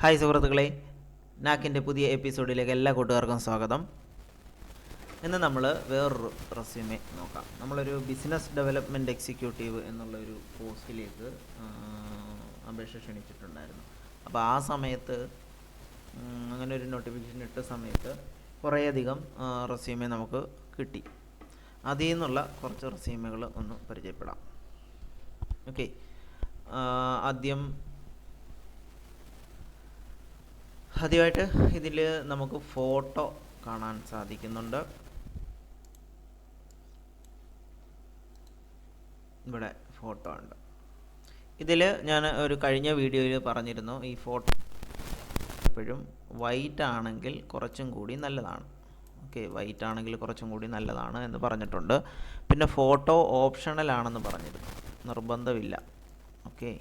Hi സുഹൃത്തുക്കളെ നാക്കിന്റെ പുതിയ എപ്പിസോഡിലേക്ക് എല്ലാ കൂട്ടുകാർക്കും സ്വാഗതം. ഇന്ന് നമ്മൾ വേറൊരു റെസ്യൂമെ നോക്കാം. നമ്മളൊരു ബിസിനസ് ഡെവലപ്മെന്റ് എക്സിക്യൂട്ടീവ് എന്നുള്ള ഒരു പോസ്റ്റിലേക്ക് അപേക്ഷ ക്ഷണിച്ചിട്ടുണ്ടായിരുന്നു. അപ്പോൾ ആ സമയത്ത് അങ്ങനെ ഒരു നോട്ടിഫിക്കേഷൻ ഇട്ട സമയത്ത് കുറേയധികം റെസ്യൂമെ നമുക്ക് കിട്ടി. അതിൽ നിന്നുള്ള കുറച്ച് റെസ്യൂമുകൾ ഒന്ന് പരിചയപ്പെടാം. ഓക്കെ ആദ്യം ആദ്യമായിട്ട് ഇതിൽ നമുക്ക് ഫോട്ടോ കാണാൻ സാധിക്കുന്നുണ്ട്. ഇവിടെ ഫോട്ടോ ഉണ്ട്. ഇതിൽ ഞാൻ ഒരു കഴിഞ്ഞ വീഡിയോയിൽ പറഞ്ഞിരുന്നു ഈ ഫോട്ടോ എപ്പോഴും വൈറ്റ് ആണെങ്കിൽ കുറച്ചും കൂടി നല്ലതാണ്. ഓക്കെ വൈറ്റ് ആണെങ്കിൽ കുറച്ചും കൂടി നല്ലതാണ് എന്ന് പറഞ്ഞിട്ടുണ്ട്. പിന്നെ ഫോട്ടോ ഓപ്ഷണൽ ആണെന്ന് പറഞ്ഞിരുന്നു. നിർബന്ധമില്ല. ഓക്കെ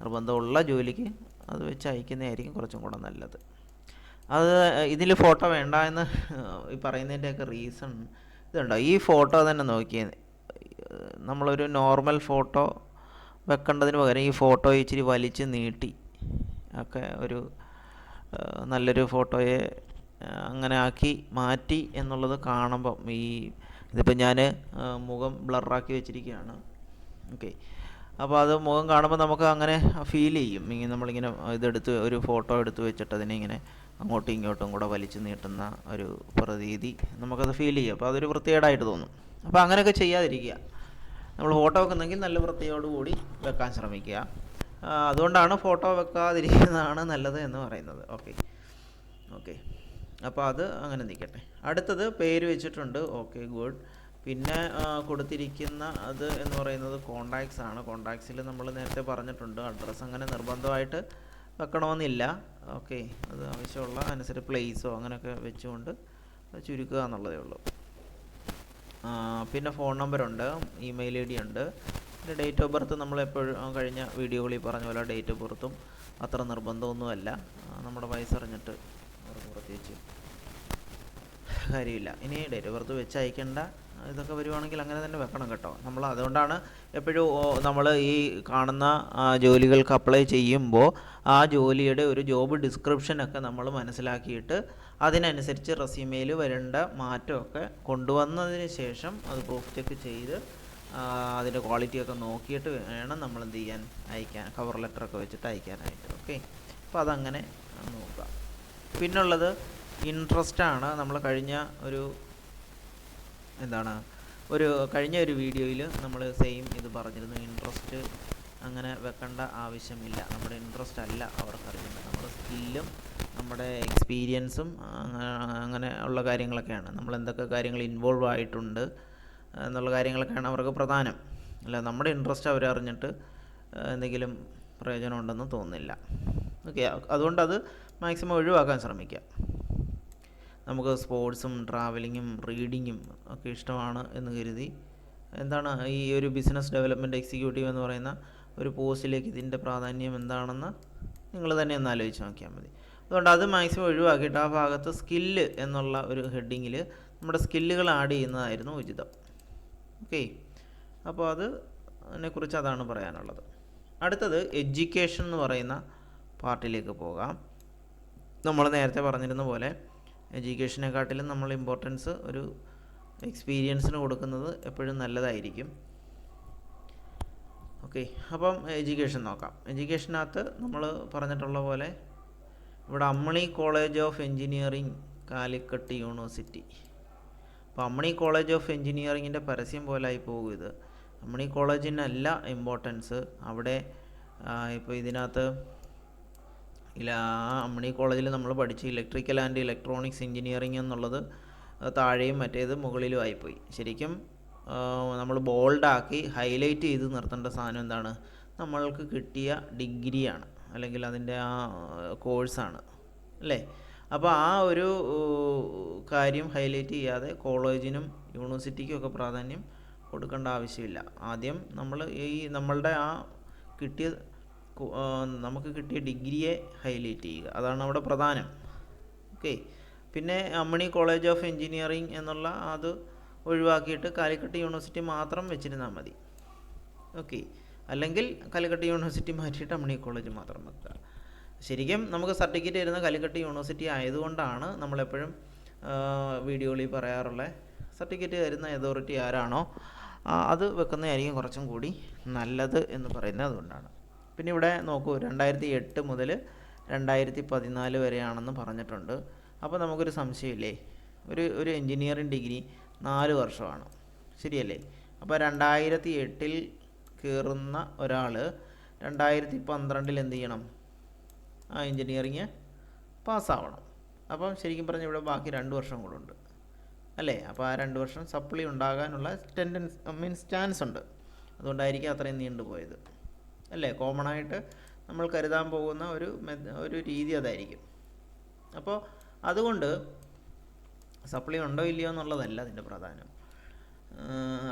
നിർബന്ധമുള്ള ജോലിക്ക് അത് വെച്ച് അയക്കുന്നതായിരിക്കും കുറച്ചും കൂടെ നല്ലത്. അത് ഇതിൽ ഫോട്ടോ വേണ്ട എന്ന് ഈ പറയുന്നതിന്റെയൊക്കെ റീസൺ ഇതുണ്ടോ? ഈ ഫോട്ടോ തന്നെ നോക്കിയേ. നമ്മളൊരു നോർമൽ ഫോട്ടോ വെക്കേണ്ടതിന് പകരം ഈ ഫോട്ടോ ഇച്ചിരി വലിച്ച് നീട്ടി ഒക്കെ ഒരു നല്ലൊരു ഫോട്ടോയെ അങ്ങനെ ആക്കി മാറ്റി എന്നുള്ളത് കാണുമ്പം ഈ ഇതിപ്പോൾ ഞാൻ മുഖം ബ്ലറാക്കി വെച്ചിരിക്കുകയാണ്. ഓക്കെ അപ്പോൾ അത് മുഖം കാണുമ്പോൾ നമുക്ക് അങ്ങനെ ഫീൽ ചെയ്യും. ഇങ്ങനെ നമ്മളിങ്ങനെ ഇതെടുത്ത് ഒരു ഫോട്ടോ എടുത്ത് വെച്ചിട്ട് അതിനെ ഇങ്ങനെ അങ്ങോട്ടും ഇങ്ങോട്ടും കൂടെ വലിച്ചു നീട്ടുന്ന ഒരു പ്രതീതി നമുക്കത് ഫീൽ ചെയ്യും. അപ്പോൾ അതൊരു വൃത്തികേടായിട്ട് തോന്നും. അപ്പോൾ അങ്ങനെയൊക്കെ ചെയ്യാതിരിക്കുക. നമ്മൾ ഫോട്ടോ വെക്കുന്നെങ്കിൽ നല്ല വൃത്തിയോടുകൂടി വെക്കാൻ ശ്രമിക്കുക. അതുകൊണ്ടാണ് ഫോട്ടോ വെക്കാതിരിക്കുന്നതാണ് നല്ലത് എന്ന് പറയുന്നത്. ഓക്കെ ഓക്കെ അപ്പോൾ അത് അങ്ങനെ നിൽക്കട്ടെ. അടുത്തത് പേര് വെച്ചിട്ടുണ്ട്. ഓക്കെ ഗുഡ് പിന്നെ കൊടുത്തിരിക്കുന്ന അത് എന്ന് പറയുന്നത് കോണ്ടാക്ട്സ് ആണ്. കോണ്ടാക്ട്സിൽ നമ്മൾ നേരത്തെ പറഞ്ഞിട്ടുണ്ട്. അഡ്രസ്സ് അങ്ങനെ നിർബന്ധമായിട്ട് വെക്കണമെന്നില്ല. ഓക്കെ. അത് ആവശ്യമുള്ള അനുസരിച്ച് പ്ലേസോ അങ്ങനെയൊക്കെ വെച്ചുകൊണ്ട് ചുരുക്കുക എന്നുള്ളതേ ഉള്ളൂ. പിന്നെ ഫോൺ നമ്പറുണ്ട്. ഇമെയിൽ ഐ ഡി ഉണ്ട്. പിന്നെ ഡേറ്റ് ഓഫ് ബർത്ത് നമ്മളെപ്പോഴും കഴിഞ്ഞ വീഡിയോകളിൽ പറഞ്ഞ പോലെ ഡേറ്റ് ഓഫ് ബർത്തും അത്ര നിർബന്ധമൊന്നുമല്ല. നമ്മുടെ വയസ്സറിഞ്ഞിട്ട് പ്രത്യേകിച്ച് കാര്യമില്ല. ഇനി ഡേറ്റ് ഓഫ് ബർത്ത് വെച്ച് അയക്കേണ്ട. ഇതൊക്കെ വരുവാണെങ്കിൽ അങ്ങനെ തന്നെ വെക്കണം കേട്ടോ. നമ്മൾ അതുകൊണ്ടാണ് എപ്പോഴും നമ്മൾ ഈ കാണുന്ന ജോലികൾക്ക് അപ്ലൈ ചെയ്യുമ്പോൾ ആ ജോലിയുടെ ഒരു ജോബ് ഡിസ്ക്രിപ്ഷനൊക്കെ നമ്മൾ മനസ്സിലാക്കിയിട്ട് അതിനനുസരിച്ച് റെസ്യൂമേൽ വരേണ്ട മാറ്റമൊക്കെ കൊണ്ടുവന്നതിന് ശേഷം അത് പ്രൂഫ് ചെക്ക് ചെയ്ത് അതിന്റെ ക്വാളിറ്റിയൊക്കെ നോക്കിയിട്ട് വേണം നമ്മൾ എന്ത് ചെയ്യാൻ അയക്കാൻ കവർ ലെറ്ററൊക്കെ വെച്ചിട്ട് അയക്കാനായിട്ട്. ഓക്കെ അപ്പോൾ അതങ്ങനെ നോക്കാം പിന്നുള്ളത് ഇൻട്രസ്റ്റാണ് നമ്മൾ കഴിഞ്ഞ ഒരു എന്താണ് ഒരു കഴിഞ്ഞ ഒരു വീഡിയോയിൽ നമ്മൾ സെയിം ഇത് പറഞ്ഞിരുന്നു ഇൻട്രസ്റ്റ് അങ്ങനെ വെക്കേണ്ട ആവശ്യമില്ല. നമ്മുടെ ഇൻട്രസ്റ്റ് അല്ല അവർക്ക് അറിയുന്നത് നമ്മുടെ സ്കില്ലും നമ്മുടെ എക്സ്പീരിയൻസും അങ്ങനെ ഉള്ള കാര്യങ്ങളൊക്കെയാണ്. നമ്മൾ എന്തൊക്കെ കാര്യങ്ങൾ ഇൻവോൾവ് ആയിട്ടുണ്ട് എന്നുള്ള കാര്യങ്ങളൊക്കെയാണ് അവർക്ക് പ്രധാനം. അല്ല നമ്മുടെ ഇൻട്രസ്റ്റ് അവരറിഞ്ഞിട്ട് എന്തെങ്കിലും പ്രയോജനം ഉണ്ടെന്ന് തോന്നുന്നില്ല. ഓക്കെ അതുകൊണ്ട് അത് മാക്സിമം ഒഴിവാക്കാൻ ശ്രമിക്കുക. നമുക്ക് സ്പോർട്സും ട്രാവലിങ്ങും റീഡിങ്ങും ഒക്കെ ഇഷ്ടമാണ് എന്ന് കരുതി. എന്താണ് ഈ ഒരു ബിസിനസ് ഡെവലപ്മെന്റ് എക്സിക്യൂട്ടീവ് എന്ന് പറയുന്ന ഒരു പോസ്റ്റിലേക്ക് ഇതിന്റെ പ്രാധാന്യം എന്താണെന്ന് നിങ്ങൾ തന്നെ ഒന്ന് ആലോചിച്ച് നോക്കിയാൽ മതി. അതുകൊണ്ട് അത് മാക്സിമം ഒഴിവാക്കിയിട്ട് ആ ഭാഗത്ത് സ്കില്ല് എന്നുള്ള ഒരു ഹെഡിങ്ങിൽ നമ്മുടെ സ്കില്ലുകൾ ആഡ് ചെയ്യുന്നതായിരുന്നു ഉചിതം. ഓക്കെ. അപ്പോൾ അത് അതിനെക്കുറിച്ച് അതാണ് പറയാനുള്ളത്. അടുത്തത് എഡ്യൂക്കേഷൻ എന്ന് പറയുന്ന പാർട്ടിലേക്ക് പോകാം. നമ്മൾ നേരത്തെ പറഞ്ഞിരുന്ന പോലെ എഡ്യൂക്കേഷനെക്കാട്ടിലും നമ്മൾ ഇമ്പോർട്ടൻസ് ഒരു എക്സ്പീരിയൻസിന് കൊടുക്കുന്നത് എപ്പോഴും നല്ലതായിരിക്കും. ഓക്കെ അപ്പം എഡ്യൂക്കേഷൻ നോക്കാം. എഡ്യൂക്കേഷനകത്ത് നമ്മൾ പറഞ്ഞിട്ടുള്ള പോലെ ഇവിടെ Ammini college of engineering Calicut university അപ്പോൾ അമ്മണി കോളേജ് ഓഫ് എൻജിനീയറിങ്ങിന്റെ പരസ്യം പോലെ ആയി പോകും ഇത്. അമ്മണി കോളേജിനല്ല ഇമ്പോർട്ടൻസ് അവിടെ ഇപ്പോൾ ഇതിനകത്ത് ഇല്ല ആ അമ്മണി കോളേജിൽ നമ്മൾ പഠിച്ച ഇലക്ട്രിക്കൽ ആൻഡ് ഇലക്ട്രോണിക്സ് എഞ്ചിനീയറിംഗ് എന്നുള്ളത് താഴെയും മറ്റേത് മുകളിലും ആയിപ്പോയി. ശരിക്കും നമ്മൾ ബോൾഡാക്കി ഹൈലൈറ്റ് ചെയ്ത് നിർത്തേണ്ട സാധനം എന്താണ്? നമ്മൾക്ക് കിട്ടിയ ഡിഗ്രിയാണ്. അല്ലെങ്കിൽ അതിന്റെ ആ കോഴ്സാണ് അല്ലേ? അപ്പോൾ ആ ഒരു കാര്യം ഹൈലൈറ്റ് ചെയ്യാതെ കോളേജിനും യൂണിവേഴ്സിറ്റിക്കും ഒക്കെ പ്രാധാന്യം കൊടുക്കേണ്ട ആവശ്യമില്ല. ആദ്യം നമ്മൾ ഈ നമ്മളുടെ ആ കിട്ടിയ നമുക്ക് കിട്ടിയ ഡിഗ്രിയെ ഹൈലൈറ്റ് ചെയ്യുക. അതാണ് അവിടെ പ്രധാനം. ഓക്കെ. പിന്നെ അമ്മണി കോളേജ് ഓഫ് എൻജിനീയറിംഗ് എന്നുള്ള അത് ഒഴിവാക്കിയിട്ട് കാലിക്കട്ട് യൂണിവേഴ്സിറ്റി മാത്രം വെച്ചിരുന്നാൽ മതി. ഓക്കെ. അല്ലെങ്കിൽ കാലിക്കട്ട് യൂണിവേഴ്സിറ്റി മാറ്റിയിട്ട് അമ്മണി കോളേജ് മാത്രം വെക്കുക. ശരിക്കും നമുക്ക് സർട്ടിഫിക്കറ്റ് വരുന്ന കാലിക്കട്ട് യൂണിവേഴ്സിറ്റി ആയതുകൊണ്ടാണ് നമ്മളെപ്പോഴും വീഡിയോകളിൽ പറയാറുള്ളത്. സർട്ടിഫിക്കറ്റ് തരുന്ന അതോറിറ്റി ആരാണോ അത് വെക്കുന്നതായിരിക്കും കുറച്ചും കൂടി നല്ലത് എന്ന് പറയുന്നത് അതുകൊണ്ടാണ്. പിന്നെ ഇവിടെ നോക്കൂ രണ്ടായിരത്തി എട്ട് മുതൽ രണ്ടായിരത്തി പതിനാല് വരെയാണെന്ന് പറഞ്ഞിട്ടുണ്ട്. അപ്പോൾ നമുക്കൊരു സംശയമില്ലേ? ഒരു ഒരു എൻജിനീയറിംഗ് ഡിഗ്രി നാല് വർഷമാണ്. ശരിയല്ലേ? അപ്പോൾ രണ്ടായിരത്തി എട്ടിൽ കയറുന്ന ഒരാൾ രണ്ടായിരത്തി പന്ത്രണ്ടിൽ എന്ത് ചെയ്യണം? ആ എൻജിനീയറിങ് പാസ്സാവണം. അപ്പം ശരിക്കും പറഞ്ഞാൽ ഇവിടെ ബാക്കി രണ്ട് വർഷം കൂടെ ഉണ്ട്. അല്ലേ? അപ്പോൾ ആ രണ്ട് വർഷം സപ്ലി ഉണ്ടാകാനുള്ള ടെൻഡൻസ് മീൻസ് ചാൻസ് ഉണ്ട്. അതുകൊണ്ടായിരിക്കും അത്രയും നീണ്ടുപോയത്. അല്ലേ? കോമൺ ആയിട്ട് നമ്മൾ കരുതാൻ പോകുന്ന ഒരു ഒരു രീതി അതായിരിക്കും. അപ്പോൾ അതുകൊണ്ട് സപ്ലൈ ഉണ്ടോ ഇല്ലയോ എന്നുള്ളതല്ല അതിന്റെ പ്രധാനം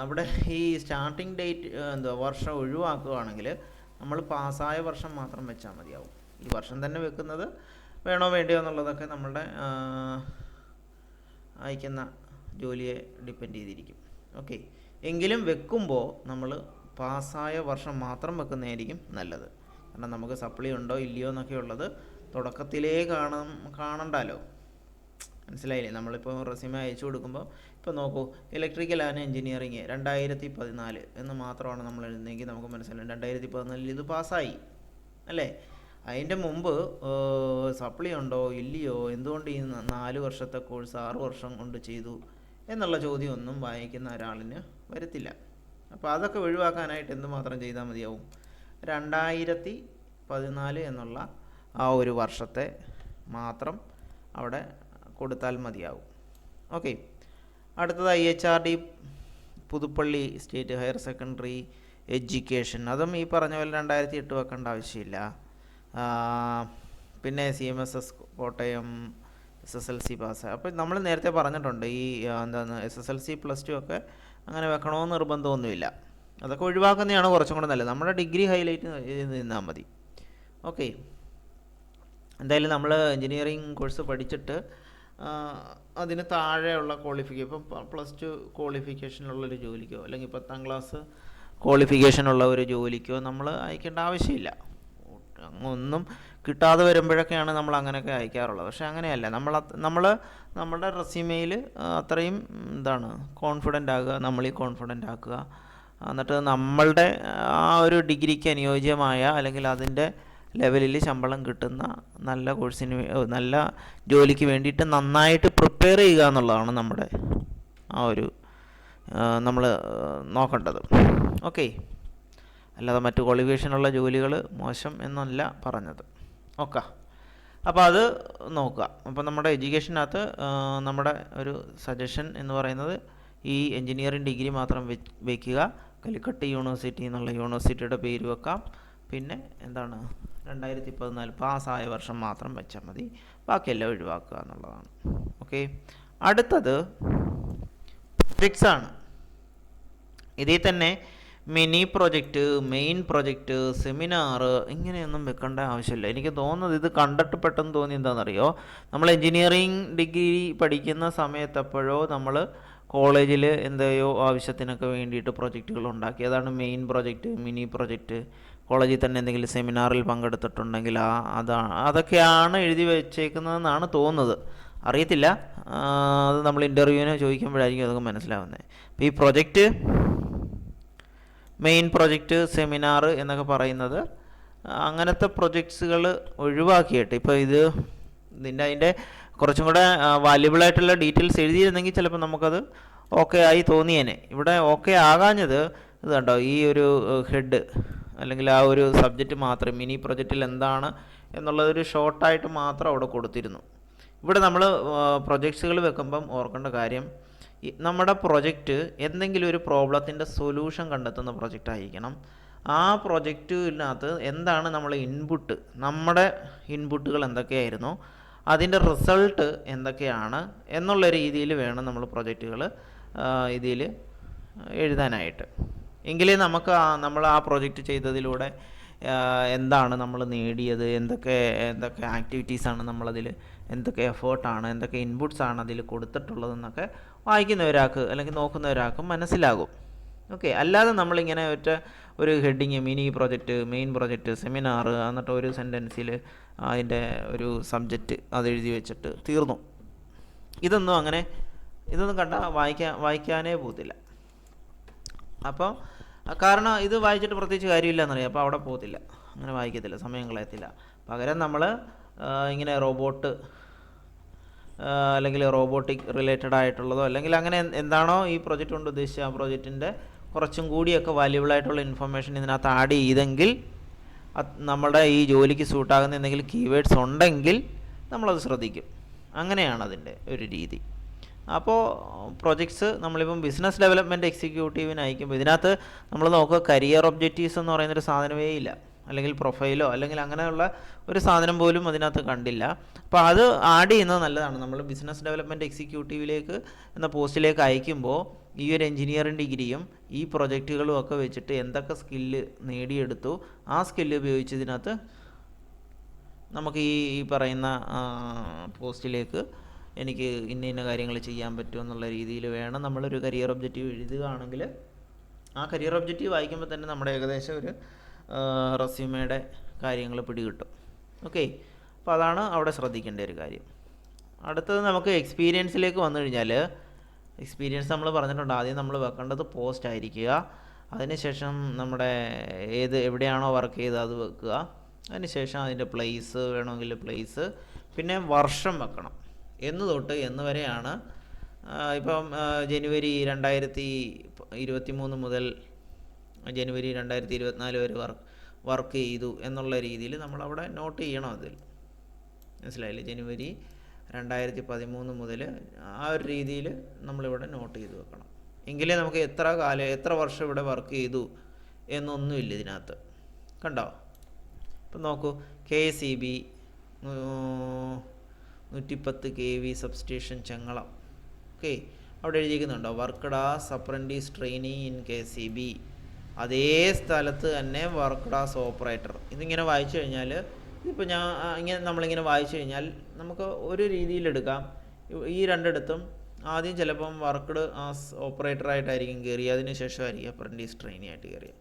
അവിടെ ഈ സ്റ്റാർട്ടിംഗ് ഡേറ്റ് എന്തോ വർഷം ഒഴിവാക്കുകയാണെങ്കിൽ നമ്മൾ പാസ്സായ വർഷം മാത്രം വെച്ചാൽ മതിയാവും. ഈ വർഷം തന്നെ വെക്കുന്നത് വേണോ വേണ്ടയോ എന്നുള്ളതൊക്കെ നമ്മളുടെ അയക്കുന്ന ജോലിയെ ഡിപ്പെൻഡ് ചെയ്തിരിക്കും. ഓക്കെ എങ്കിലും വെക്കുമ്പോൾ നമ്മൾ പാസ്സായ വർഷം മാത്രം വെക്കുന്നതായിരിക്കും നല്ലത്. കാരണം നമുക്ക് സപ്ലി ഉണ്ടോ ഇല്ലയോ എന്നൊക്കെ ഉള്ളത് തുടക്കത്തിലേ കാണാൻ കാണണ്ടല്ലോ മനസ്സിലായില്ലേ? നമ്മളിപ്പോൾ റെസ്യൂമെ അയച്ചു കൊടുക്കുമ്പോൾ ഇപ്പോൾ നോക്കൂ ഇലക്ട്രിക്കൽ ആൻഡ് എഞ്ചിനീയറിങ് രണ്ടായിരത്തി പതിനാല് എന്ന് മാത്രമാണ് നമ്മൾ എഴുതുന്നതെങ്കിൽ നമുക്ക് മനസ്സിലാവും. രണ്ടായിരത്തി പതിനാലിൽ ഇത് പാസ്സായി അല്ലേ? അതിന്റെ മുമ്പ് സപ്ലി ഉണ്ടോ ഇല്ലയോ? എന്തുകൊണ്ട് ഈ നാല് വർഷത്തെ കോഴ്സ് ആറ് വർഷം കൊണ്ട് ചെയ്തു? എന്നുള്ള ചോദ്യമൊന്നും വായിക്കുന്ന ഒരാളിന് വരത്തില്ല. അപ്പോൾ അതൊക്കെ ഒഴിവാക്കാനായിട്ട് എന്തുമാത്രം ചെയ്താൽ മതിയാവും? രണ്ടായിരത്തി പതിനാല് എന്നുള്ള ആ ഒരു വർഷത്തെ മാത്രം അവിടെ കൊടുത്താൽ മതിയാവും. ഓക്കെ. അടുത്തത് I H R D Puthuppally state higher secondary education. അതും ഈ പറഞ്ഞ പോലെ രണ്ടായിരത്തി എട്ട് വെക്കേണ്ട ആവശ്യമില്ല. പിന്നെ C M S S Kottayam S S L C pass അപ്പോൾ നമ്മൾ നേരത്തെ പറഞ്ഞിട്ടുണ്ട് ഈ എന്താണ് S S L C plus two ഒക്കെ അങ്ങനെ വെക്കണമെന്ന് നിർബന്ധമൊന്നുമില്ല. അതൊക്കെ ഒഴിവാക്കുന്നതാണ് കുറച്ചും കൂടെ നല്ലത്. നമ്മുടെ ഡിഗ്രി ഹൈലൈറ്റ് നിന്നാൽ മതി. ഓക്കെ. എന്തായാലും നമ്മൾ എൻജിനീയറിങ് കോഴ്സ് പഠിച്ചിട്ട് അതിന് താഴെയുള്ള ക്വാളിഫിക്കേഷൻ ഇപ്പം പ്ലസ് ടു ക്വാളിഫിക്കേഷനുള്ളൊരു ജോലിക്കോ അല്ലെങ്കിൽ പത്താം ക്ലാസ് ക്വാളിഫിക്കേഷനുള്ള ഒരു ജോലിക്കോ നമ്മൾ അയക്കേണ്ട ആവശ്യമില്ല. അങ്ങ് ഒന്നും കിട്ടാതെ വരുമ്പോഴൊക്കെയാണ് നമ്മൾ അങ്ങനെയൊക്കെ അയക്കാറുള്ളത്. പക്ഷേ അങ്ങനെയല്ല. നമ്മൾ നമ്മൾ നമ്മുടെ റെസ്യൂമെയിൽ അത്രയും എന്താണ് കോൺഫിഡന്റ് ആകുക നമ്മളിൽ കോൺഫിഡന്റ് ആക്കുക. എന്നിട്ട് നമ്മളുടെ ആ ഒരു ഡിഗ്രിക്ക് അനുയോജ്യമായ അല്ലെങ്കിൽ അതിന്റെ ലെവലിൽ ശമ്പളം കിട്ടുന്ന നല്ല കോഴ്സിന് നല്ല ജോലിക്ക് വേണ്ടിയിട്ട് നന്നായിട്ട് പ്രിപ്പയർ ചെയ്യുക എന്നുള്ളതാണ് നമ്മുടെ ആ ഒരു നമ്മൾ നോക്കേണ്ടത്. ഓക്കെ അല്ലാതെ മറ്റ് ക്വാളിഫിക്കേഷനുള്ള ജോലികൾ മോശം എന്നല്ല പറഞ്ഞത്. ഓക്കെ അപ്പോൾ അത് നോക്കുക അപ്പോൾ നമ്മുടെ എഡ്യൂക്കേഷനകത്ത് നമ്മുടെ ഒരു സജഷൻ എന്ന് പറയുന്നത് ഈ എൻജിനീയറിംഗ് ഡിഗ്രി മാത്രം വയ്ക്കുക. കലിക്കട്ട് യൂണിവേഴ്സിറ്റി എന്നുള്ള യൂണിവേഴ്സിറ്റിയുടെ പേര് വെക്കാം. പിന്നെ എന്താണ്? രണ്ടായിരത്തി പതിനാല് പാസ്സായ വർഷം മാത്രം വെച്ചാൽ മതി. ബാക്കിയെല്ലാം ഒഴിവാക്കുക എന്നുള്ളതാണ്. ഓക്കെ? അടുത്തത് ഫിക്സ് ആണ് ഇതിൽ തന്നെ mini project main project seminar ഇങ്ങനെയൊന്നും വെക്കേണ്ട ആവശ്യമില്ല. എനിക്ക് തോന്നുന്നത് ഇത് കണ്ടിട്ട് പെട്ടെന്ന് തോന്നി എന്താണെന്നറിയോ? നമ്മൾ എൻജിനീയറിങ് ഡിഗ്രി പഠിക്കുന്ന സമയത്തപ്പോഴോ നമ്മൾ കോളേജിൽ എന്തെയോ ആവശ്യത്തിനൊക്കെ വേണ്ടിയിട്ട് പ്രൊജക്റ്റുകൾ ഉണ്ടാക്കി. അതാണ് മെയിൻ പ്രൊജക്റ്റ് മിനി പ്രൊജക്റ്റ്. കോളേജിൽ തന്നെ എന്തെങ്കിലും സെമിനാറിൽ പങ്കെടുത്തിട്ടുണ്ടെങ്കിൽ ആ അതാണ് അതൊക്കെയാണ് എഴുതി വെച്ചേക്കുന്നതെന്നാണ് തോന്നുന്നത്. അറിയത്തില്ല. അത് നമ്മൾ ഇന്റർവ്യൂവിന് ചോദിക്കുമ്പോഴായിരിക്കും അതൊക്കെ മനസ്സിലാവുന്നത്. അപ്പോൾ ഈ പ്രൊജക്റ്റ് മെയിൻ പ്രൊജക്റ്റ് സെമിനാർ എന്നൊക്കെ പറയുന്നത്. അങ്ങനത്തെ പ്രൊജക്ട്സുകൾ ഒഴിവാക്കിയിട്ട് ഇപ്പോൾ ഇത് ഇതിന്റെ അതിന്റെ കുറച്ചും കൂടെ വാല്യുബിൾ ആയിട്ടുള്ള ഡീറ്റെയിൽസ് എഴുതിയിരുന്നെങ്കിൽ ചിലപ്പോൾ നമുക്കത് ഓക്കെ ആയി തോന്നിയേനെ. ഇവിടെ ഓക്കെ ആകാഞ്ഞത് ഇത് കണ്ടോ ഈ ഒരു ഹെഡ് അല്ലെങ്കിൽ ആ ഒരു സബ്ജക്റ്റ് മാത്രം മിനി പ്രൊജക്റ്റിൽ എന്താണ് എന്നുള്ളതൊരു ഷോർട്ടായിട്ട് മാത്രം അവിടെ കൊടുത്തിരുന്നു. ഇവിടെ നമ്മൾ പ്രൊജക്ട്സുകൾ വെക്കുമ്പം ഓർക്കേണ്ട കാര്യം നമ്മുടെ പ്രൊജക്റ്റ് എന്തെങ്കിലും ഒരു പ്രോബ്ലത്തിന്റെ സൊല്യൂഷൻ കണ്ടെത്തുന്ന പ്രൊജക്റ്റ് ആയിരിക്കണം. ആ പ്രൊജക്റ്റിനകത്ത് എന്താണ് നമ്മൾ ഇൻപുട്ട്? നമ്മുടെ ഇൻപുട്ടുകൾ എന്തൊക്കെയായിരുന്നു? അതിന്റെ റിസൾട്ട് എന്തൊക്കെയാണ്? എന്നുള്ള രീതിയിൽ വേണം നമ്മൾ പ്രൊജക്റ്റുകൾ ഇതിൽ എഴുതാനായിട്ട്. എങ്കിലേ നമുക്ക് നമ്മൾ ആ പ്രൊജക്റ്റ് ചെയ്തതിലൂടെ എന്താണ് നമ്മൾ നേടിയത്? എന്തൊക്കെ എന്തൊക്കെ ആക്ടിവിറ്റീസാണ് നമ്മളതിൽ എന്തൊക്കെ എഫേർട്ടാണ് എന്തൊക്കെ ഇൻപുട്സാണ് അതിൽ കൊടുത്തിട്ടുള്ളതെന്നൊക്കെ വായിക്കുന്ന ഒരാൾക്ക് അല്ലെങ്കിൽ നോക്കുന്ന ഒരാൾക്ക് മനസ്സിലാകും. ഓക്കെ അല്ലാതെ നമ്മളിങ്ങനെ ഒറ്റ ഒരു heading mini project main project seminar എന്നിട്ട് ഒരു സെന്റൻസിൽ അതിന്റെ ഒരു സബ്ജക്റ്റ് അത് എഴുതി വെച്ചിട്ട് തീർന്നു. ഇതൊന്നും അങ്ങനെ ഇതൊന്നും കണ്ടാൽ വായിക്കാൻ വായിക്കാനേ പോകത്തില്ല. അപ്പോൾ കാരണം ഇത് വായിച്ചിട്ട് പ്രത്യേകിച്ച് കാര്യമില്ല എന്നറിയാം അപ്പോൾ അവിടെ പോകത്തില്ല. അങ്ങനെ വായിക്കത്തില്ല സമയം കളയത്തില്ല. പകരം നമ്മൾ ഇങ്ങനെ റോബോട്ട് അല്ലെങ്കിൽ റോബോട്ടിക് റിലേറ്റഡ് ആയിട്ടുള്ളതോ അല്ലെങ്കിൽ അങ്ങനെ എന്താണോ ഈ പ്രോജക്റ്റ് കൊണ്ട് ഉദ്ദേശിച്ച ആ പ്രോജക്റ്റിന്റെ കുറച്ചും കൂടിയൊക്കെ വാല്യുബിൾ ആയിട്ടുള്ള ഇൻഫർമേഷൻ ഇതിനകത്ത് ആഡ് ചെയ്തെങ്കിൽ നമ്മുടെ ഈ ജോലിക്ക് സൂട്ടാകുന്ന എന്തെങ്കിലും കീവേഡ്സ് ഉണ്ടെങ്കിൽ നമ്മളത് ശ്രദ്ധിക്കും. അങ്ങനെയാണ് അതിന്റെ ഒരു രീതി. അപ്പോൾ പ്രൊജക്ട്സ് നമ്മളിപ്പം ബിസിനസ് ഡെവലപ്മെന്റ് എക്സിക്യൂട്ടീവിന് അയക്കുമ്പോൾ ഇതിനകത്ത് നമ്മൾ നോക്കുക കരിയർ ഒബ്ജക്റ്റീവ്സ് എന്ന് പറയുന്നൊരു സാധനമേ ഇല്ല. അല്ലെങ്കിൽ പ്രൊഫൈലോ അല്ലെങ്കിൽ അങ്ങനെയുള്ള ഒരു സാധനം പോലും അതിനകത്ത് കണ്ടില്ല. അപ്പോൾ അത് ആഡ് ചെയ്യുന്നത് നല്ലതാണ്. നമ്മൾ ബിസിനസ് ഡെവലപ്മെന്റ് എക്സിക്യൂട്ടീവിലേക്ക് എന്ന പോസ്റ്റിലേക്ക് അയക്കുമ്പോൾ ഈ ഒരു എഞ്ചിനീയറിംഗ് ഡിഗ്രിയും ഈ പ്രൊജക്റ്റുകളും ഒക്കെ വെച്ചിട്ട് എന്തൊക്കെ സ്കില്ല് നേടിയെടുത്തു ആ സ്കില്ല് ഉപയോഗിച്ച് ഇതിനകത്ത് നമുക്ക് ഈ ഈ പറയുന്ന പോസ്റ്റിലേക്ക് എനിക്ക് ഇന്ന ഇന്ന കാര്യങ്ങൾ ചെയ്യാൻ പറ്റും എന്നുള്ള രീതിയിൽ വേണം നമ്മളൊരു കരിയർ ഒബ്ജക്റ്റീവ് എഴുതുകയാണെങ്കിൽ. ആ കരിയർ ഒബ്ജക്റ്റീവ് വായിക്കുമ്പോൾ തന്നെ നമ്മുടെ ഏകദേശം ഒരു റെസ്യൂമയുടെ കാര്യങ്ങൾ പിടികിട്ടും. ഓക്കെ? അപ്പോൾ അതാണ് അവിടെ ശ്രദ്ധിക്കേണ്ട ഒരു കാര്യം. അടുത്തത് നമുക്ക് എക്സ്പീരിയൻസിലേക്ക് വന്നു കഴിഞ്ഞാൽ എക്സ്പീരിയൻസ് നമ്മൾ പറഞ്ഞിട്ടുണ്ട്. ആദ്യം നമ്മൾ വെക്കേണ്ടത് പോസ്റ്റ് ആയിരിക്കുക. അതിനുശേഷം നമ്മുടെ ഏത് എവിടെയാണോ വർക്ക് ചെയ്തത് അത് വെക്കുക. അതിനുശേഷം അതിന്റെ പ്ലേസ് വേണമെങ്കിൽ പ്ലേസ് പിന്നെ വർഷം വെക്കണം. എന്ന് തൊട്ട് എന്ന് വരെയാണ് ഇപ്പം ജനുവരി രണ്ടായിരത്തി ഇരുപത്തി മൂന്ന് മുതൽ ജനുവരി രണ്ടായിരത്തി ഇരുപത്തിനാല് വരെ വർക്ക് വർക്ക് ചെയ്തു എന്നുള്ള രീതിയിൽ നമ്മളവിടെ നോട്ട് ചെയ്യണം അതിൽ. മനസ്സിലായില്ലേ? ജനുവരി രണ്ടായിരത്തി പതിമൂന്ന് മുതൽ ആ ഒരു രീതിയിൽ നമ്മളിവിടെ നോട്ട് ചെയ്ത് വെക്കണം. എങ്കിലേ നമുക്ക് എത്ര കാലം എത്ര വർഷം ഇവിടെ വർക്ക് ചെയ്തു എന്നൊന്നുമില്ല ഇതിനകത്ത്. കണ്ടോ? ഇപ്പം നോക്കൂ കെ ഇ ബി നൂറ്റിപ്പത്ത് K V substation Chengalam. Okay? അവിടെ എഴുതിയിരിക്കുന്നുണ്ടോ? As apprentice training in K C B. അതേ സ്ഥലത്ത് തന്നെ വർക്കഡാസ് ഓപ്പറേറ്റർ ഇതിങ്ങനെ വായിച്ചു കഴിഞ്ഞാൽ ഇതിപ്പോൾ ഞാൻ ഇങ്ങനെ നമ്മളിങ്ങനെ വായിച്ചു കഴിഞ്ഞാൽ നമുക്ക് ഒരു രീതിയിലെടുക്കാം ഈ രണ്ടിടത്തും ആദ്യം ചിലപ്പം വർക്ക്ഡ് ആസ് ഓപ്പറേറ്ററായിട്ടായിരിക്കും കയറി അതിന് ശേഷമായിരിക്കും അപ്രന്റീസ് ട്രെയിനി ആയിട്ട് കയറിയത്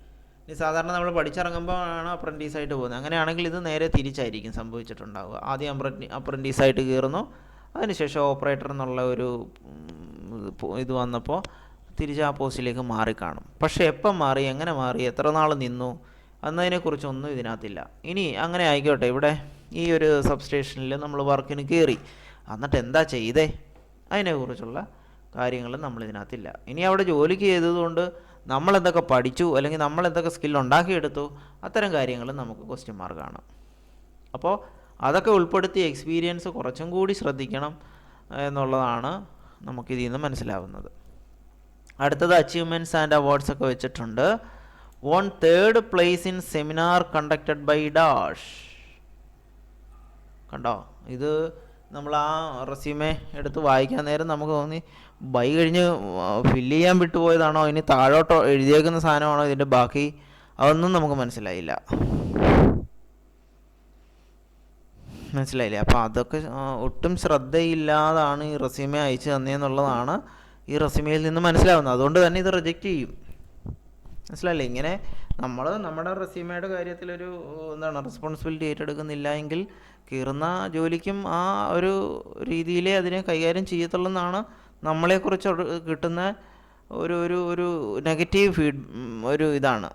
ഇനി സാധാരണ നമ്മൾ പഠിച്ചിറങ്ങുമ്പോൾ ആണ് അപ്രന്റീസ് ആയിട്ട് പോകുന്നത്. അങ്ങനെയാണെങ്കിൽ ഇത് നേരെ തിരിച്ചായിരിക്കും സംഭവിച്ചിട്ടുണ്ടാവുക. ആദ്യം അപ്രന്റി അപ്രന്റീസായിട്ട് കയറുന്നു. അതിനുശേഷം ഓപ്പറേറ്റർ എന്നുള്ള ഒരു ഇത് വന്നപ്പോൾ തിരിച്ച് ആ പോസ്റ്റിലേക്ക് മാറിക്കാണും പക്ഷേ എപ്പം മാറി എങ്ങനെ മാറി എത്ര നാൾ നിന്നു എന്നതിനെക്കുറിച്ചൊന്നും ഇതിനകത്തില്ല. ഇനി അങ്ങനെ ആയിക്കോട്ടെ ഇവിടെ ഈ ഒരു സബ് സ്റ്റേഷനിൽ നമ്മൾ വർക്കിന് കയറി. എന്നിട്ട് എന്താ ചെയ്തേ? അതിനെക്കുറിച്ചുള്ള കാര്യങ്ങൾ നമ്മൾ ഇതിനകത്തില്ല ഇനി അവിടെ ജോലിക്ക് ചെയ്തതുകൊണ്ട് നമ്മൾ എന്തൊക്കെ പഠിച്ചു അല്ലെങ്കിൽ നമ്മൾ എന്തൊക്കെ സ്കിൽ ഉണ്ടാക്കിയെടുത്തു അത്തരം കാര്യങ്ങൾ നമുക്ക് ക്വസ്റ്റ്യൻ മാർക്കാണ് അപ്പോൾ അതൊക്കെ ഉൾപ്പെടുത്തി എക്സ്പീരിയൻസ് കുറച്ചും കൂടി ശ്രദ്ധിക്കണം എന്നുള്ളതാണ് നമുക്കിതിൽ നിന്ന് മനസ്സിലാവുന്നത്. അടുത്തത് അച്ചീവ്മെന്റ്സ് ആൻഡ് അവാർഡ്സ് ഒക്കെ വെച്ചിട്ടുണ്ട്. Won third place in seminar conducted by dash കണ്ടോ? ഇത് നമ്മൾ ആ റെസ്യൂമേ എടുത്ത് വായിക്കാൻ നേരം നമുക്ക് തോന്നി ബൈ കഴിഞ്ഞ് ഫില്ല് ചെയ്യാൻ വിട്ടുപോയതാണോ? ഇനി താഴോട്ടോ എഴുതിയേക്കുന്ന സാധനമാണോ ഇതിന്റെ ബാക്കി? അതൊന്നും നമുക്ക് മനസ്സിലായില്ല. മനസ്സിലായില്ലേ? അപ്പോൾ അതൊക്കെ ഒട്ടും ശ്രദ്ധയില്ലാതാണ് ഈ റെസ്യൂമേ അയച്ചു തന്നതെന്നുള്ളതാണ് ഈ റെസ്യൂമയിൽ നിന്ന് മനസ്സിലാവുന്നത് അതുകൊണ്ട് തന്നെ ഇത് റിജക്റ്റ് ചെയ്യും. മനസ്സിലായില്ലേ? ഇങ്ങനെ നമ്മൾ നമ്മുടെ റെസ്യൂമയുടെ കാര്യത്തിലൊരു എന്താണ് റെസ്പോൺസിബിലിറ്റി ഏറ്റെടുക്കുന്നില്ല എങ്കിൽ കീറുന്ന ജോലിക്കും ആ ഒരു രീതിയിലേ അതിനെ കൈകാര്യം ചെയ്യത്തുള്ളൂ എന്നാണ് നമ്മളെക്കുറിച്ച് കിട്ടുന്ന ഒരു ഒരു ഒരു നെഗറ്റീവ് ഫീഡ് ഒരു ഇതാണ്.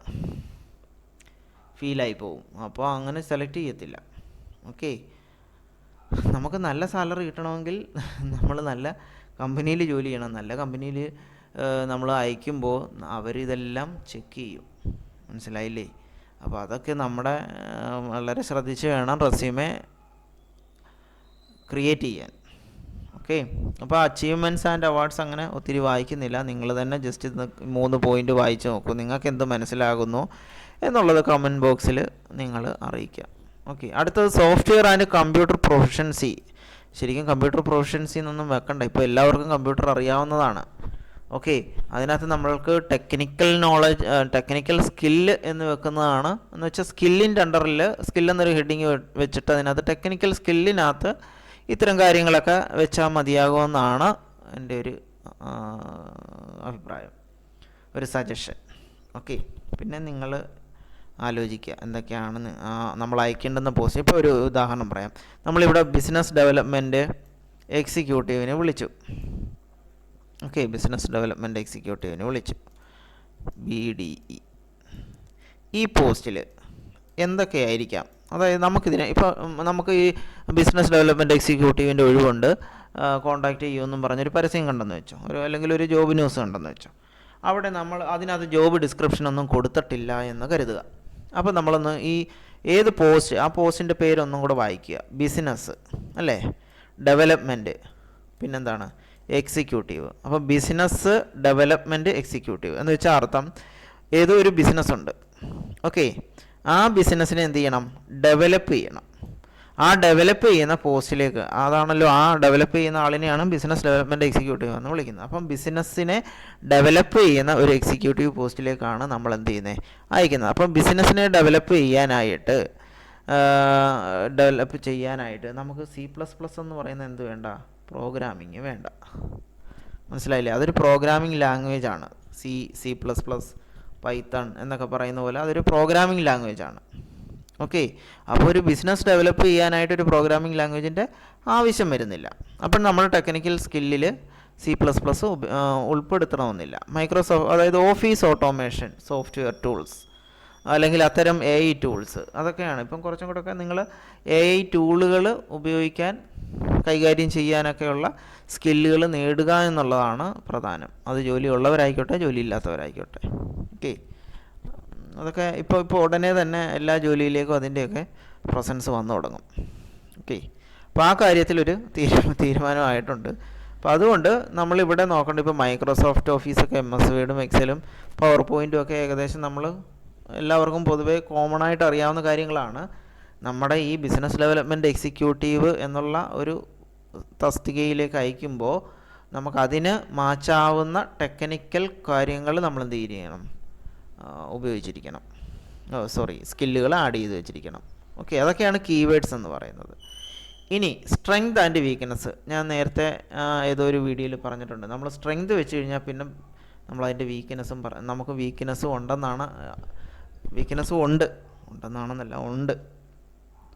ഫീലായി പോവും. അപ്പോൾ അങ്ങനെ സെലക്ട് ചെയ്യത്തില്ല. ഓക്കെ നമുക്ക് നല്ല സാലറി കിട്ടണമെങ്കിൽ നമ്മൾ നല്ല കമ്പനിയിൽ ജോലി ചെയ്യണം. നല്ല കമ്പനിയിൽ നമ്മൾ അയക്കുമ്പോൾ അവരിതെല്ലാം ചെക്ക് ചെയ്യും. മനസ്സിലായില്ലേ? അപ്പോൾ അതൊക്കെ നമ്മുടെ വളരെ ശ്രദ്ധിച്ച് വേണം റെസ്യൂമെ ക്രിയേറ്റ് ചെയ്യാൻ. ഓക്കെ അപ്പോൾ അച്ചീവ്മെന്റ്സ് ആൻഡ് അവാർഡ്സ് അങ്ങനെ ഒത്തിരി വായിക്കുന്നില്ല. നിങ്ങൾ തന്നെ ജസ്റ്റ് മൂന്ന് പോയിന്റ് വായിച്ച് നോക്കൂ. നിങ്ങൾക്ക് എന്ത് മനസ്സിലാകുന്നു എന്നുള്ളത് കമന്റ് ബോക്സിൽ നിങ്ങൾ അറിയിക്കുക ഓക്കെ അടുത്തത് സോഫ്റ്റ്വെയർ ആൻഡ് കമ്പ്യൂട്ടർ പ്രൊഫഷൻസി ശരിക്കും കമ്പ്യൂട്ടർ പ്രൊഫഷൻസിൽ എന്നൊന്നും വെക്കണ്ട. ഇപ്പോൾ എല്ലാവർക്കും കമ്പ്യൂട്ടർ അറിയാവുന്നതാണ്. ഓക്കെ അതിനകത്ത് നമ്മൾക്ക് ടെക്നിക്കൽ നോളജ് ടെക്നിക്കൽ സ്കില്ല് എന്ന് വെക്കുന്നതാണ്. എന്ന് വെച്ചാൽ സ്കില്ലിന്റെ അണ്ടറിൽ സ്കിൽ എന്നൊരു ഹെഡിങ് വെച്ചിട്ട് അതിനകത്ത് ടെക്നിക്കൽ സ്കില്ലിനകത്ത് ഇത്തരം കാര്യങ്ങളൊക്കെ വെച്ചാൽ മതിയാകുമെന്നാണ് എന്റെ ഒരു അഭിപ്രായം. ഒരു സജഷൻ ഓക്കെ പിന്നെ നിങ്ങൾ ആലോചിക്കുക എന്തൊക്കെയാണെന്ന് നമ്മൾ അയക്കേണ്ടുന്ന പോസ്റ്റ് ഇപ്പോൾ ഒരു ഉദാഹരണം പറയാം. നമ്മളിവിടെ ബിസിനസ് ഡെവലപ്മെന്റ് എക്സിക്യൂട്ടീവിനെ വിളിച്ചു. ഓക്കെ ബിസിനസ് ഡെവലപ്മെന്റ് എക്സിക്യൂട്ടീവിനെ വിളിച്ചു. ബി ഡി ഇ ഈ പോസ്റ്റിൽ എന്തൊക്കെയായിരിക്കാം? അതായത് നമുക്കിതിനെ ഇപ്പോൾ നമുക്ക് ഈ ബിസിനസ് ഡെവലപ്മെന്റ് എക്സിക്യൂട്ടീവിന്റെ ഒഴിവുണ്ട്. കോൺടാക്റ്റ് ചെയ്യുമെന്നും പറഞ്ഞൊരു പരസ്യം കണ്ടെന്ന് വെച്ചോ. ഒരു അല്ലെങ്കിൽ ഒരു ജോബ് ന്യൂസ് കണ്ടെന്ന് വെച്ചോ. അവിടെ നമ്മൾ അതിനകത്ത് ജോബ് ഡിസ്ക്രിപ്ഷൻ ഒന്നും കൊടുത്തിട്ടില്ല എന്ന് കരുതുക. അപ്പോൾ നമ്മളൊന്ന് ഈ ഏത് പോസ്റ്റ് ആ പോസ്റ്റിന്റെ പേരൊന്നും കൂടെ വായിക്കുക. ബിസിനസ് അല്ലേ? ഡെവലപ്മെന്റ് പിന്നെന്താണ്? എക്സിക്യൂട്ടീവ് അപ്പോൾ ബിസിനസ് ഡെവലപ്മെന്റ് എക്സിക്യൂട്ടീവ് എന്ന് വെച്ചാൽ അർത്ഥം ഏതോ ഒരു ബിസിനസ് ഉണ്ട്. ഓക്കെ ആ ബിസിനസ്സിനെ എന്ത് ചെയ്യണം? ഡെവലപ്പ് ചെയ്യണം. ആ ഡെവലപ്പ് ചെയ്യുന്ന പോസ്റ്റിലേക്ക് അതാണല്ലോ ആ ഡെവലപ്പ് ചെയ്യുന്ന ആളിനെയാണ് ബിസിനസ് ഡെവലപ്മെന്റ് എക്സിക്യൂട്ടീവ് എന്ന് വിളിക്കുന്നത്. അപ്പം ബിസിനസ്സിനെ ഡെവലപ്പ് ചെയ്യുന്ന ഒരു എക്സിക്യൂട്ടീവ് പോസ്റ്റിലേക്കാണ് നമ്മൾ എന്ത് ചെയ്യുന്നത് അയക്കുന്നത്. അപ്പം ബിസിനസ്സിനെ ഡെവലപ്പ് ചെയ്യാനായിട്ട് ഡെവലപ്പ് ചെയ്യാനായിട്ട് നമുക്ക് സി പ്ലസ് പ്ലസ് എന്ന് പറയുന്ന എന്ത് വേണ്ട? പ്രോഗ്രാമിങ് വേണ്ട. മനസ്സിലായില്ലേ? അതൊരു പ്രോഗ്രാമിംഗ് ലാംഗ്വേജ് ആണ്. C C plus plus Python എന്നൊക്കെ പറയുന്ന പോലെ അതൊരു പ്രോഗ്രാമിംഗ് ലാംഗ്വേജ് ആണ്. ഓക്കെ അപ്പോൾ ഒരു ബിസിനസ് ഡെവലപ്പ് ചെയ്യാനായിട്ട് ഒരു പ്രോഗ്രാമിംഗ് ലാംഗ്വേജിന്റെ ആവശ്യം വരുന്നില്ല. അപ്പം നമ്മൾ ടെക്നിക്കൽ സ്കില്ലിൽ സി പ്ലസ് പ്ലസ് ഉൾപ്പെടുത്തണമെന്നില്ല. മൈക്രോസോഫ്റ്റ് അതായത് ഓഫീസ് ഓട്ടോമേഷൻ സോഫ്റ്റ്വെയർ ടൂൾസ് അല്ലെങ്കിൽ അത്തരം എ ഐ ടൂൾസ് അതൊക്കെയാണ്. ഇപ്പം കുറച്ചും കൂടെ ഒക്കെ നിങ്ങൾ എ ഐ ടൂളുകൾ ഉപയോഗിക്കാൻ കൈകാര്യം ചെയ്യാനൊക്കെയുള്ള സ്കില്ലുകൾ നേടുക എന്നുള്ളതാണ് പ്രധാനം. അത് ജോലി ഉള്ളവരായിക്കോട്ടെ ജോലി ഇല്ലാത്തവരായിക്കോട്ടെ. ഓക്കെ അതൊക്കെ ഇപ്പോൾ ഇപ്പോൾ ഉടനെ തന്നെ എല്ലാ ജോലിയിലേക്കും അതിന്റെയൊക്കെ പ്രസൻസ് വന്നു തുടങ്ങും. ഓക്കെ അപ്പോൾ ആ കാര്യത്തിലൊരു തീരുമാനം തീരുമാനമായിട്ടുണ്ട്. അപ്പോൾ അതുകൊണ്ട് നമ്മളിവിടെ നോക്കേണ്ട ഇപ്പോൾ മൈക്രോസോഫ്റ്റ് ഓഫീസൊക്കെ എം എസ് വേഡും എക്സലും പവർ പോയിന്റും ഒക്കെ ഏകദേശം നമ്മൾ എല്ലാവർക്കും പൊതുവേ കോമൺ ആയിട്ട് അറിയാവുന്ന കാര്യങ്ങളാണ്. നമ്മുടെ ഈ ബിസിനസ് ഡെവലപ്മെന്റ് എക്സിക്യൂട്ടീവ് എന്നുള്ള ഒരു തസ്തികയിലേക്ക് അയക്കുമ്പോൾ നമുക്കതിന് മാച്ചാവുന്ന ടെക്നിക്കൽ കാര്യങ്ങൾ നമ്മൾ എന്ത് ചെയ്യണം? ഉപയോഗിച്ചിരിക്കണം. സോറി സ്കില്ലുകൾ ആഡ് ചെയ്ത് വെച്ചിരിക്കണം. ഓക്കെ അതൊക്കെയാണ് കീവേഡ്സ് എന്ന് പറയുന്നത്. ഇനി സ്ട്രെങ്ത് ആൻഡ് വീക്ക്നെസ് ഞാൻ നേരത്തെ ഏതോ ഒരു വീഡിയോയിൽ പറഞ്ഞിട്ടുണ്ട്. നമ്മൾ സ്ട്രെങ്ത് വെച്ച് കഴിഞ്ഞാൽ പിന്നെ നമ്മൾ അതിന്റെ വീക്ക്നെസ്സും പറ നമുക്ക് വീക്ക്നെസ്സും ഉണ്ടെന്നാണ് വീക്ക്നെസ്സും ഉണ്ട്. ഉണ്ടെന്നാണെന്നല്ല ഉണ്ട്.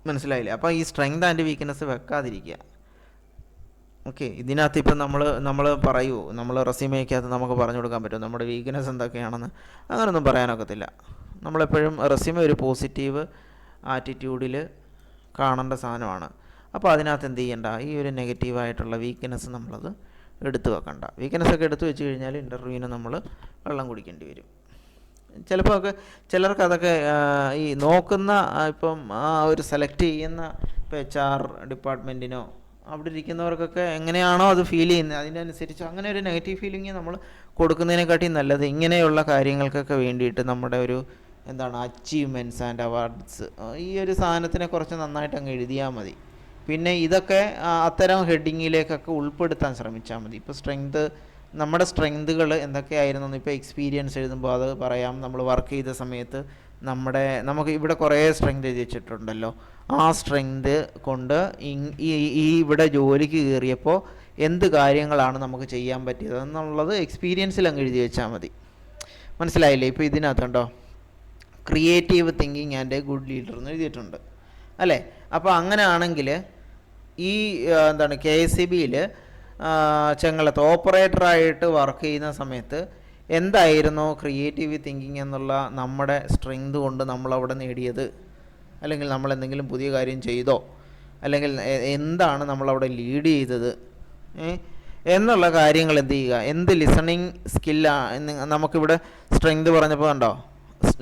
മനസ്സിലായില്ലേ? അപ്പോൾ ഈ സ്ട്രെങ്ത് ആൻഡ് വീക്ക്നെസ് വെക്കാതിരിക്കുക. ഓക്കെ ഇതിനകത്ത് ഇപ്പം നമ്മൾ നമ്മൾ പറയൂ നമ്മൾ റെസ്യൂമേക്കകത്ത് നമുക്ക് പറഞ്ഞു കൊടുക്കാൻ പറ്റും നമ്മുടെ വീക്ക്നെസ് എന്തൊക്കെയാണെന്ന് അങ്ങനൊന്നും പറയാനൊക്കത്തില്ല. നമ്മളെപ്പോഴും റെസ്യൂമേ ഒരു പോസിറ്റീവ് ആറ്റിറ്റ്യൂഡിൽ കാണേണ്ട സാധനമാണ്. അപ്പോൾ അതിനകത്ത് എന്ത് ചെയ്യണ്ട? ഈ ഒരു നെഗറ്റീവായിട്ടുള്ള വീക്ക്നെസ് നമ്മളത് എടുത്തു വെക്കണ്ട. വീക്ക്നെസ് ഒക്കെ എടുത്തു വെച്ച് കഴിഞ്ഞാൽ ഇന്റർവ്യൂവിന് നമ്മൾ വെള്ളം കുടിക്കേണ്ടി വരും. ചിലപ്പോൾ ഒക്കെ ചിലർക്ക് അതൊക്കെ ഈ നോക്കുന്ന ഇപ്പം ആ ഒരു സെലക്ട് ചെയ്യുന്ന ഇപ്പോൾ എച്ച് ആർ ഡിപ്പാർട്ട്മെന്റിനോ അവിടെ ഇരിക്കുന്നവർക്കൊക്കെ എങ്ങനെയാണോ അത് ഫീൽ ചെയ്യുന്നത്. അതിനനുസരിച്ച് അങ്ങനെ ഒരു നെഗറ്റീവ് ഫീലിംഗ് നമ്മൾ കൊടുക്കുന്നതിനെക്കാട്ടി നല്ലത് ഇങ്ങനെയുള്ള കാര്യങ്ങൾക്കൊക്കെ വേണ്ടിയിട്ട് നമ്മുടെ ഒരു എന്താണ് അച്ചീവ്മെന്റ്സ് ആൻഡ് അവാർഡ്സ് ഈ ഒരു സാധനത്തിനെ കുറച്ച് നന്നായിട്ട് അങ്ങ് എഴുതിയാൽ മതി. പിന്നെ ഇതൊക്കെ അത്തരം ഹെഡിങ്ങിലേക്കൊക്കെ ഉൾപ്പെടുത്താൻ ശ്രമിച്ചാൽ മതി. ഇപ്പോൾ സ്ട്രെങ്ത് നമ്മുടെ സ്ട്രെങ്തുകൾ എന്തൊക്കെയായിരുന്നു ഇപ്പോൾ എക്സ്പീരിയൻസ് എഴുതുമ്പോൾ അത് പറയാം. നമ്മൾ വർക്ക് ചെയ്ത സമയത്ത് നമ്മുടെ നമുക്ക് ഇവിടെ കുറേ സ്ട്രെങ്ത് എഴുതി വെച്ചിട്ടുണ്ടല്ലോ ആ സ്ട്രെങ്ത് കൊണ്ട് ഈ ഇവിടെ ജോലിക്ക് കയറിയപ്പോൾ എന്ത് കാര്യങ്ങളാണ് നമുക്ക് ചെയ്യാൻ പറ്റിയത് എന്നുള്ളത് എക്സ്പീരിയൻസിൽ അങ്ങ് എഴുതി വെച്ചാൽ മതി. മനസ്സിലായില്ലേ? ഇപ്പോൾ ഇതിനകത്തുണ്ടോ creative thinking and a good leader എന്ന് എഴുതിയിട്ടുണ്ട്. അല്ലേ? അപ്പോൾ അങ്ങനെ ആണെങ്കിൽ ഈ എന്താണ് കെ എസ് സി ബിയിൽ ചെങ്ങളത്ത് ഓപ്പറേറ്ററായിട്ട് വർക്ക് ചെയ്യുന്ന സമയത്ത് എന്തായിരുന്നു ക്രിയേറ്റീവ് തിങ്കിങ് എന്നുള്ള നമ്മുടെ സ്ട്രെങ്ത് കൊണ്ട് നമ്മളവിടെ നേടിയത്? അല്ലെങ്കിൽ നമ്മൾ എന്തെങ്കിലും പുതിയ കാര്യം ചെയ്തോ? അല്ലെങ്കിൽ എന്താണ് നമ്മളവിടെ ലീഡ് ചെയ്തത്? എന്നുള്ള കാര്യങ്ങൾ എന്ത് ചെയ്യുക? എന്ത് ലിസണിങ് സ്കില്ലാണ് നമുക്കിവിടെ സ്ട്രെങ്ത് പറഞ്ഞപ്പോൾ കണ്ടോ?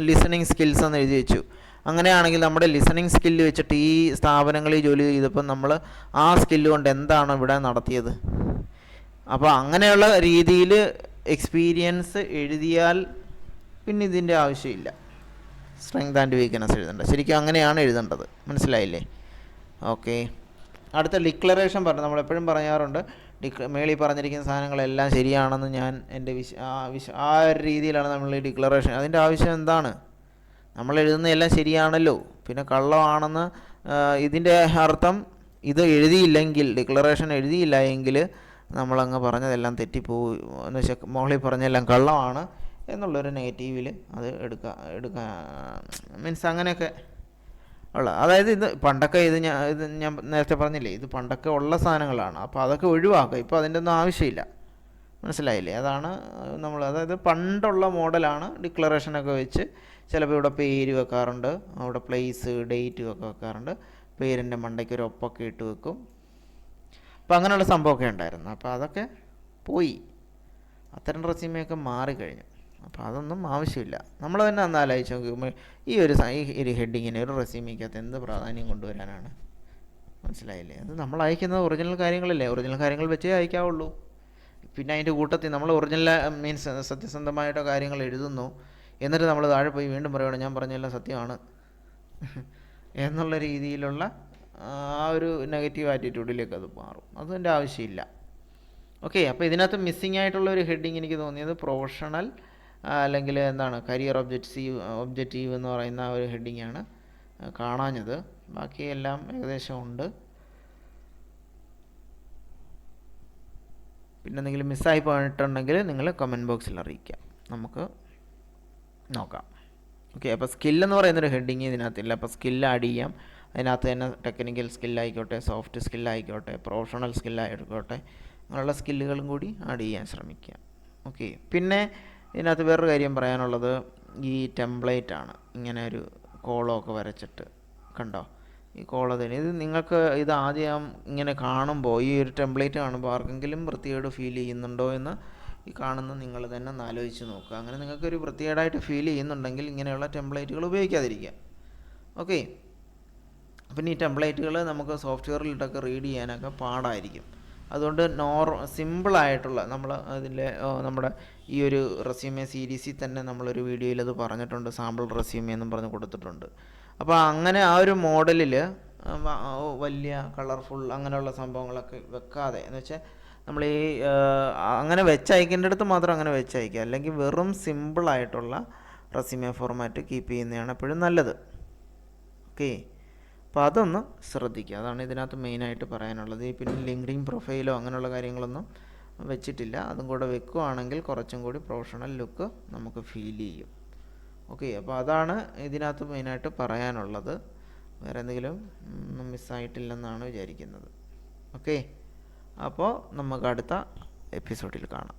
ലിസണിങ് സ്കിൽസ് എന്ന് എഴുതി വെച്ചു. അങ്ങനെയാണെങ്കിൽ നമ്മുടെ ലിസണിങ് സ്കില്ല് വെച്ചിട്ട് ഈ സ്ഥാപനങ്ങളിൽ ജോലി ചെയ്തപ്പോൾ നമ്മൾ ആ സ്കില്ല് കൊണ്ട് എന്താണ് ഇവിടെ നടത്തിയത്? അപ്പോൾ അങ്ങനെയുള്ള രീതിയിൽ എക്സ്പീരിയൻസ് എഴുതിയാൽ പിന്നെ ഇതിന്റെ ആവശ്യമില്ല. സ്ട്രെങ്ത് ആൻഡ് വീക്ക്നെസ് എഴുതേണ്ട. ശരിക്കും അങ്ങനെയാണ് എഴുതേണ്ടത്. മനസ്സിലായില്ലേ? ഓക്കെ അടുത്ത ഡിക്ലറേഷൻ പറഞ്ഞു. നമ്മൾ എപ്പോഴും പറയാറുണ്ട് ഡിക് മേളിൽ പറഞ്ഞിരിക്കുന്ന സാധനങ്ങളെല്ലാം ശരിയാണെന്ന് ഞാൻ എന്റെ വിശ ആ വിശ ആ ഒരു രീതിയിലാണ് നമ്മൾ ഈ ഡിക്ലറേഷൻ അതിന്റെ ആവശ്യം എന്താണ്? നമ്മൾ എഴുതുന്ന എല്ലാം ശരിയാണല്ലോ. പിന്നെ കള്ളമാണെന്ന് ഇതിന്റെ അർത്ഥം ഇത് എഴുതിയില്ലെങ്കിൽ ഡിക്ലറേഷൻ എഴുതിയില്ല എങ്കിൽ നമ്മളങ്ങ് പറഞ്ഞതെല്ലാം തെറ്റിപ്പോയി എന്ന് വെച്ചാൽ മോളിൽ പറഞ്ഞെല്ലാം കള്ളമാണ് എന്നുള്ളൊരു നെഗറ്റീവിൽ അത് എടുക്കുക എടുക്കുക മീൻസ് അങ്ങനെയൊക്കെ ഉള്ള അതായത് ഇത് പണ്ടൊക്കെ ഇത് ഞാൻ ഇത് ഞാൻ നേരത്തെ പറഞ്ഞില്ലേ ഇത് പണ്ടൊക്കെ ഉള്ള സാധനങ്ങളാണ്. അപ്പോൾ അതൊക്കെ ഒഴിവാക്കുക. ഇപ്പോൾ അതിന്റെ ഒന്നും ആവശ്യമില്ല. മനസ്സിലായില്ലേ? അതാണ് നമ്മൾ അതായത് പണ്ടുള്ള മോഡലാണ് ഡിക്ലറേഷനൊക്കെ വെച്ച് ചിലപ്പോൾ ഇവിടെ പേര് വെക്കാറുണ്ട്. അവിടെ പ്ലേസ് ഡേറ്റ് ഒക്കെ വെക്കാറുണ്ട്. പേരിന്റെ മണ്ടയ്ക്ക് ഒരു ഒപ്പൊക്കെ ഇട്ട് വെക്കും. അപ്പോൾ അങ്ങനെയുള്ള സംഭവമൊക്കെ ഉണ്ടായിരുന്നു. അപ്പോൾ അതൊക്കെ പോയി. അത്തരം റെസ്യൂമൊക്കെ മാറിക്കഴിഞ്ഞു അപ്പോൾ അതൊന്നും ആവശ്യമില്ല. നമ്മൾ തന്നെ അന്ന് ആലോചിച്ച് നോക്കുമ്പോൾ ഈ ഒരു ഈ ഒരു ഹെഡിങ്ങിന് ഒരു റെസ്യൂമിക്കകത്ത് എന്ത് പ്രാധാന്യം കൊണ്ടുവരാനാണ്? മനസ്സിലായില്ലേ? അത് നമ്മൾ അയക്കുന്നത് ഒറിജിനൽ കാര്യങ്ങളല്ലേ? ഒറിജിനൽ കാര്യങ്ങൾ വെച്ചേ അയക്കാവുള്ളൂ. പിന്നെ അതിന്റെ കൂട്ടത്തിൽ നമ്മൾ ഒറിജിനൽ മീൻസ് സത്യസന്ധമായിട്ടോ കാര്യങ്ങൾ എഴുതുന്നു. എന്നിട്ട് നമ്മൾ താഴെ പോയി വീണ്ടും പറയണം ഞാൻ പറഞ്ഞെല്ലാം സത്യമാണ് എന്നുള്ള രീതിയിലുള്ള ആ ഒരു നെഗറ്റീവ് ആറ്റിറ്റ്യൂഡിലേക്ക് അത് മാറും. അതിന്റെ ആവശ്യമില്ല. ഓക്കെ അപ്പോൾ ഇതിനകത്ത് മിസ്സിംഗ് ആയിട്ടുള്ള ഒരു ഹെഡിങ് എനിക്ക് തോന്നിയത് പ്രൊഫഷണൽ അല്ലെങ്കിൽ എന്താണ് കരിയർ ഒബ്ജക്റ്റീവ് ഒബ്ജക്റ്റീവ് എന്ന് പറയുന്ന ഒരു ഹെഡിങ് ആണ് ആ, കാണാഞ്ഞത്. ബാക്കിയെല്ലാം ഏകദേശം ഉണ്ട്. പിന്നെ എന്തെങ്കിലും മിസ്സായി പോയിട്ടുണ്ടെങ്കിൽ നിങ്ങൾ കമന്റ് ബോക്സിൽ അറിയിക്കാം നമുക്ക് നോക്കാം. ഓക്കെ അപ്പോൾ സ്കില്ലെന്ന് പറയുന്നൊരു ഹെഡിങ് ഇതിനകത്തില്ല. അപ്പോൾ സ്കില്ല് ആഡ് ചെയ്യാം. അതിനകത്ത് തന്നെ ടെക്നിക്കൽ സ്കില്ലായിക്കോട്ടെ സോഫ്റ്റ് സ്കില്ലായിക്കോട്ടെ പ്രൊഫഷണൽ സ്കില്ലായിക്കോട്ടെ അങ്ങനെയുള്ള സ്കില്ലുകളും കൂടി ആഡ് ചെയ്യാൻ ശ്രമിക്കുക. ഓക്കെ പിന്നെ ഇതിനകത്ത് വേറൊരു കാര്യം പറയാനുള്ളത് ഈ ടെംപ്ലേറ്റ് ആണ്. ഇങ്ങനെ ഒരു കോളമൊക്കെ വരച്ചിട്ട് കണ്ടോ? ഈ കോളത്തിന് ഇത് നിങ്ങൾക്ക് ഇത് ആദ്യം ഇങ്ങനെ കാണുമ്പോൾ ഈ ഒരു ടെംപ്ലേറ്റ് കാണുമ്പോൾ ആർക്കെങ്കിലും വൃത്തികേട് ഫീൽ ചെയ്യുന്നുണ്ടോ എന്ന് ഈ കാണുന്ന നിങ്ങൾ തന്നെ ഒന്ന് ആലോചിച്ച് നോക്കുക. അങ്ങനെ നിങ്ങൾക്കൊരു വൃത്തികേടായിട്ട് ഫീൽ ചെയ്യുന്നുണ്ടെങ്കിൽ ഇങ്ങനെയുള്ള ടെംപ്ലേറ്റുകൾ ഉപയോഗിക്കാതിരിക്കുക. ഓക്കെ പിന്നെ ഈ ടെംപ്ലേറ്റുകൾ നമുക്ക് സോഫ്റ്റ്വെയറിലിട്ടൊക്കെ റീഡ് ചെയ്യാനൊക്കെ പാടായിരിക്കും. അതുകൊണ്ട് നോർ സിമ്പിളായിട്ടുള്ള നമ്മൾ അതിന്റെ നമ്മുടെ ഈ ഒരു റെസ്യൂമേ സീരീസിൽ തന്നെ നമ്മളൊരു വീഡിയോയിൽ അത് പറഞ്ഞിട്ടുണ്ട് സാമ്പിൾ റെസ്യൂമേ എന്നും പറഞ്ഞ് കൊടുത്തിട്ടുണ്ട്. അപ്പോൾ അങ്ങനെ ആ ഒരു മോഡലിൽ വലിയ കളർഫുൾ അങ്ങനെയുള്ള സംഭവങ്ങളൊക്കെ വെക്കാതെ എന്ന് വെച്ചാൽ നമ്മൾ ഈ അങ്ങനെ വെച്ചയക്കേണ്ട അടുത്ത് മാത്രം അങ്ങനെ വെച്ചയക്കുക. അല്ലെങ്കിൽ വെറും സിമ്പിളായിട്ടുള്ള റെസ്യൂമേ ഫോർമാറ്റ് കീപ്പ് ചെയ്യുന്നതാണ് എപ്പോഴും നല്ലത്. ഓക്കെ അപ്പോൾ അതൊന്ന് ശ്രദ്ധിക്കുക. അതാണ് ഇതിനകത്ത് മെയിനായിട്ട് പറയാനുള്ളത്. പിന്നെ ലിങ്ക്ഡിൻ പ്രൊഫൈലോ അങ്ങനെയുള്ള കാര്യങ്ങളൊന്നും വെച്ചിട്ടില്ല. അതും കൂടെ വെക്കുകയാണെങ്കിൽ കുറച്ചും കൂടി പ്രൊഫഷണൽ ലുക്ക് നമുക്ക് ഫീൽ ചെയ്യും. ഓക്കെ അപ്പോൾ അതാണ് ഇതിനകത്ത് മെയിനായിട്ട് പറയാനുള്ളത്. വേറെ എന്തെങ്കിലും മിസ്സായിട്ടില്ലെന്നാണ് വിചാരിക്കുന്നത്. ഓക്കെ അപ്പോൾ നമുക്ക് അടുത്ത എപ്പിസോഡിൽ കാണാം.